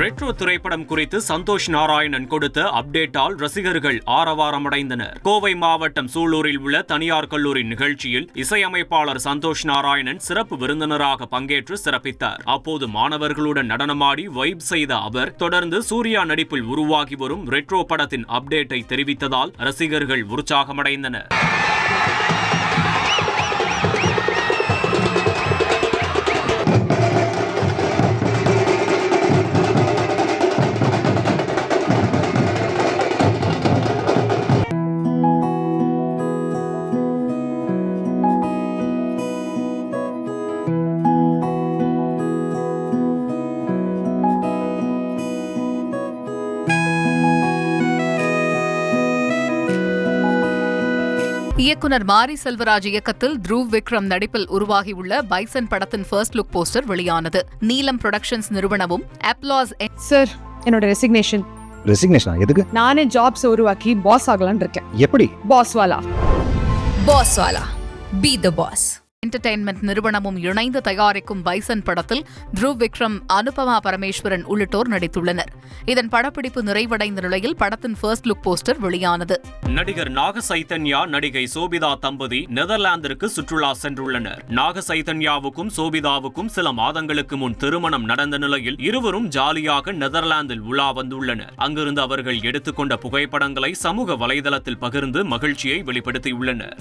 Retro திரைப்படம் குறித்து சந்தோஷ் நாராயணன் கொடுத்த அப்டேட்டால் ரசிகர்கள் ஆரவாரமடைந்தனர். கோவை மாவட்டம் சூலூரில் உள்ள தனியார் கல்லூரி நிகழ்ச்சியில் இசையமைப்பாளர் சந்தோஷ் நாராயணன் சிறப்பு விருந்தினராக பங்கேற்று சிறப்பித்தார். அப்போது மாணவர்களுடன் நடனமாடி வைப் செய்த அவர் தொடர்ந்து சூர்யா நடிப்பில் உருவாகி வரும் ரெட்ரோ படத்தின் அப்டேட்டை தெரிவித்ததால் ரசிகர்கள் உற்சாகமடைந்தனர். இயக்குனர் மாரி செல்வராஜ் இயக்கத்தில் த்ருவ் விக்ரம் நடிப்பில் உருவாகியுள்ள பைசன் படத்தின் ஃபர்ஸ்ட் லுக் போஸ்டர் வெளியானது. நீலம் புரொடக்ஷன்ஸ் நிறுவனமும் அப்ளாஸ் சார் என்னோட ரெசிக்னேஷன் ரெசிக்னேஷனா எதுக்கு? நானே ஜாப்ஸ் உருவாக்கி பாஸ் ஆகலாம்னு இருக்கேன். எப்படி? Boss Wala? Boss Wala. Be the boss. Entertainment நிறுவனமும் இணைந்து தயாரிக்கும் பைசன் படத்தில் த்ருவ் விக்ரம் அனுபமா பரமேஸ்வரன் உள்ளிட்டோர் நடித்துள்ளனர். இதன் படப்பிடிப்பு நிறைவடைந்த நிலையில் படத்தின் ஃபர்ஸ்ட் லுக் போஸ்டர் வெளியானது. நடிகர் நாக சைதன்யா நடிகை சோபிதா தம்பதி நெதர்லாந்திற்கு சுற்றுலா சென்றுள்ளனர். நாக சைதன்யாவுக்கும் சோபிதாவுக்கும் சில மாதங்களுக்கு முன் திருமணம் நடந்த நிலையில் இருவரும் ஜாலியாக நெதர்லாந்தில் உலா வந்துள்ளனர். அங்கிருந்து அவர்கள் எடுத்துக்கொண்ட புகைப்படங்களை சமூக வலைதளத்தில் பகிர்ந்து மகிழ்ச்சியை வெளிப்படுத்தியுள்ளனர்.